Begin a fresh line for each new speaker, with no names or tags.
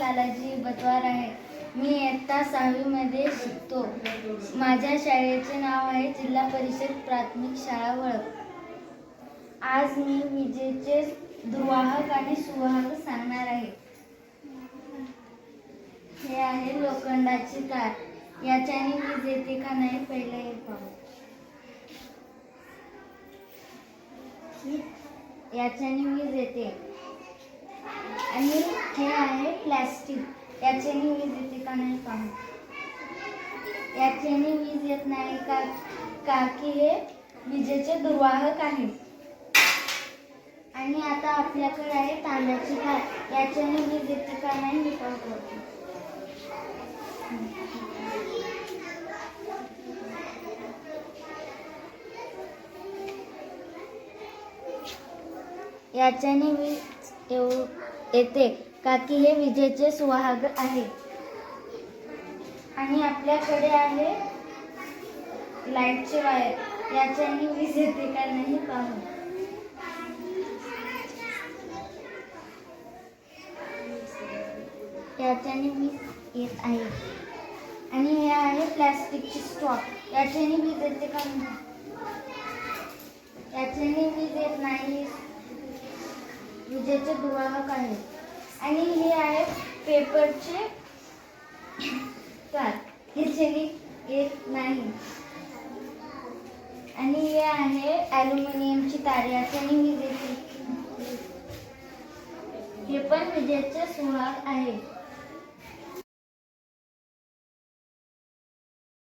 लालाजी बतवार आहे. मी इयत्ता सहावीमध्ये शिकतो. माझ्या शाळेचे नाव आहे जिल्हा परिषद प्राथमिक शाळा वळख. आज मी विजेचे दुवाहक आणि सुवाहक सांगणार आहे. हे आहे लोखंडाची तार. याच्याने वीज येते का नाही पहिले हे पाहू. याच्याने वीज येते आणि हे आहे प्लॅस्टिक याच्याने वीज येते का नाही पाहू याच्याने वीज येत नाही का का की हे विजेचे दुर्वाहक आहे. आणि आता आपल्याकडे आहे तांब्याची तार याच्याने वीज येते का नाही मी पाहू याच्याने वीज येऊ येते. काकी हे विजेचे सुहाग आहे. आणि आपल्याकडे आहे लाईटचे वायर. याच्याने वीज येते का नाही पाहू. याच्याने वीज येत आहे. आणि हे आहे प्लॅस्टिकची स्टॉक. याच्याने वीज येते का नाही? याच्याने वीज येत नाही. विजेचे दुवाहक आहे आणि हे आहे पेपरचे. तार ह्याच्याने येत नाही. आणि हे आहे ॲल्युमिनियमची तारे याच्याने विजेची. हे पण विजेचे सुवाहक आहे.